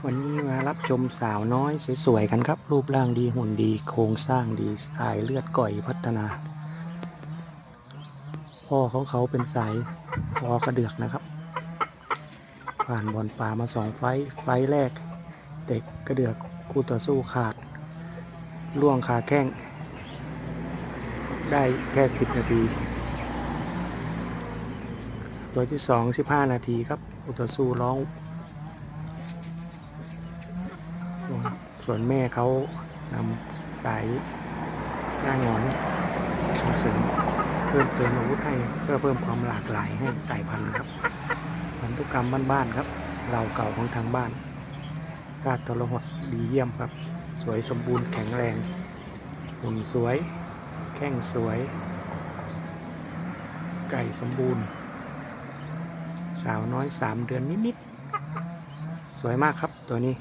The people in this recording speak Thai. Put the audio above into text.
วันนี้มารับชมสาวน้อยสวยๆกันครับ รูปร่างดีหุ่นดี โครงสร้างดีสายเลือดก่อยพัฒนา พ่อของเขาเป็นสายคอกระเดือกนะครับ ผ่านบอลป่ามาสองไฟท์ไฟท์แรก เด็กกระเดือกคู่ต่อสู้ขาด ล่วงขาแข้ง ได้แค่สิบนาที ตัวที่สองสิบห้านาทีครับคู่ต่อสู้ร้อง ส่วนแม่เขานำสายหน้างอนมาเสริมเพิ่มเติมอาวุธให้เพื่อเพิ่มความหลากหลายให้สายพันธุ์ครับพันธุกรรมบ้านๆครับเราเก่าของทางบ้านกาดทรหดดีเยี่ยมครับ สวยสมบูรณ์แข็งแรงหุ่นสวย แข้งสวย ไก่สมบูรณ์ สาวน้อยสามเดือนนิดๆสวยมากครับตัวนี้